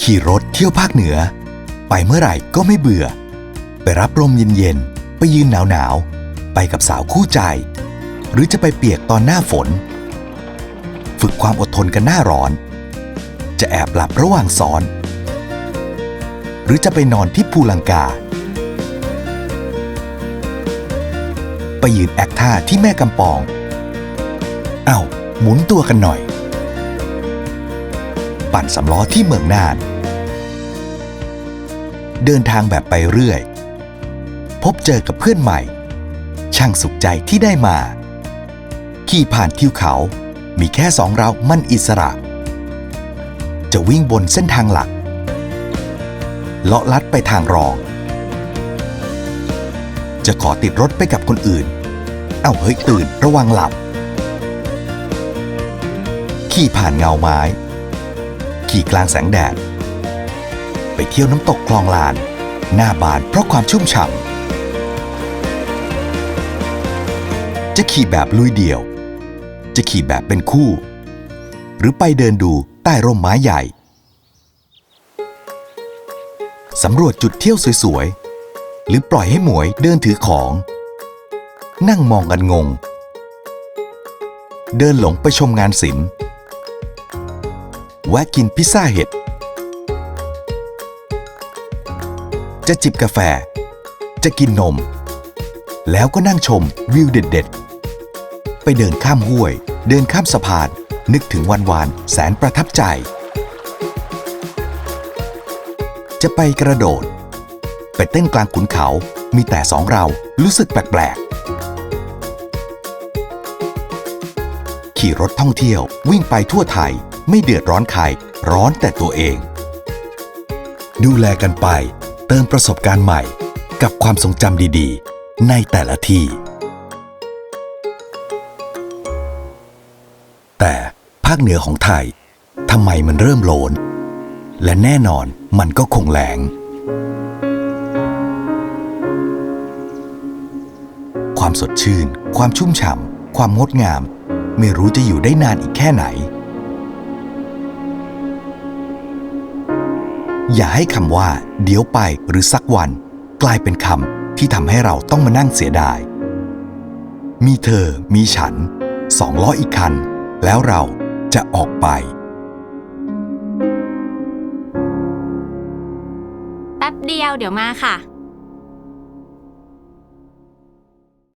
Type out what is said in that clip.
ขี่รถเที่ยวภาคเหนือ ไปเมื่อไหร่ก็ไม่เบื่อ ไปรับลมเย็นๆ ไปยืนหนาวๆ ไปกับสาวคู่ใจ หรือจะไปเปียกตอนหน้าฝน ฝึกความอดทนกันหน้าร้อน จะแอบหลับระหว่างซ้อน หรือจะไปนอนที่ภูลังกา ไปยืนแอคท่าที่แม่กำปอง เอ้าหมุนตัวกันหน่อย ปั่นสำล้อที่เมืองน่าน เดินทางแบบไปเรื่อย พบเจอกับเพื่อนใหม่ ช่างสุขใจที่ได้มา ขี่ผ่านทิวเขา มีแค่สองเรามันอิสระ จะวิ่งบนเส้นทางหลัก เลาะลัดไปทางรอง จะขอติดรถไปกับคนอื่น เอ้าเฮ้ยตื่นระวังหลับขี่ผ่านเงาไม้ ขี่กลางแสงแดด ไปเที่ยวน้ำตกคลองลาน หน้าบานเพราะความชุ่มฉ่ำจะขี่แบบลุยเดี่ยว จะขี่แบบเป็นคู่ หรือไปเดินดูใต้ร่มไม้ใหญ่สำรวจจุดเที่ยวสวยๆ หรือปล่อยให้หมวยเดินถือของ นั่งมองกันงง เดินหลงไปชมงานศิลป์ แวะกินพิซซ่าเห็ด จะจิบกาแฟ จะกินนม แล้วก็นั่งชมวิวเด็ดๆ ไปเดินข้ามห้วย เดินข้ามสะพาน นึกถึงวันวานแสนประทับใจ จะไปกระโดด ไปเต้นกลางขุนเขามีแต่สองเรารู้สึกแปลกๆ ขี่รถท่องเที่ยววิ่งไปทั่วไทย ไม่เดือดร้อนใครร้อนแต่ตัวเอง ดูแลกันไป เติมประสบการณ์ใหม่ กับความทรงจำดีๆ ในแต่ละที่ แต่ภาคเหนือของไทยทำไมมันเริ่มโลน และแน่นอนมันก็คงแหลง ความสดชื่น ความชุ่มฉ่ำความงดงาม ไม่รู้จะอยู่ได้นานอีกแค่ไหน อย่าให้คำว่า เดี๋ยวไปหรือสักวัน กลายเป็นคำที่ทำให้เราต้องมานั่งเสียดาย มีเธอ มีฉัน สองล้ออีกคัน แล้วเราจะออกไป แป๊บเดียวเดี๋ยวมาค่ะ